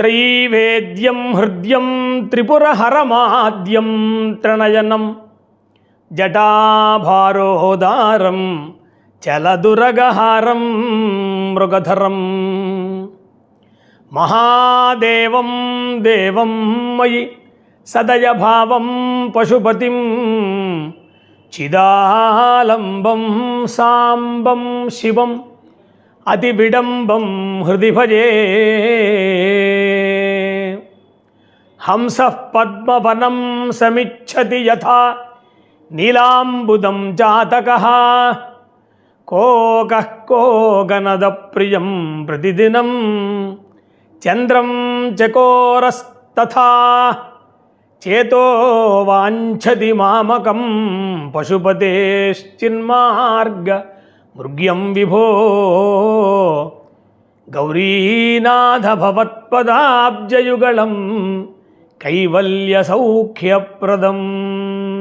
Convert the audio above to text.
త్రైవేద్యం హృద్యం త్రిపురహరమాద్యం త్రణయనం జటాభారోదారం చలదురగహారం మృగధరం. మహాదేవం దేవం మయి సదయభావం పశుపతిం చిదాలంబం సాంబం శివం అతివిడంబం హృది భజే హంస పద్మవనం సమిచ్చతి యథా నీలాంబుదం జాతక కోక కోగనద ప్రియం ప్రతిదినం చంద్రం చకోరస్తథా చేతో వాంఛతి మామకం పశుపతేశ్చిన్మార్గ మృగ్యం విభో గౌరీనాథ భవత్పదాబ్జయుగళం कैवल्यसौख्यप्रदम्।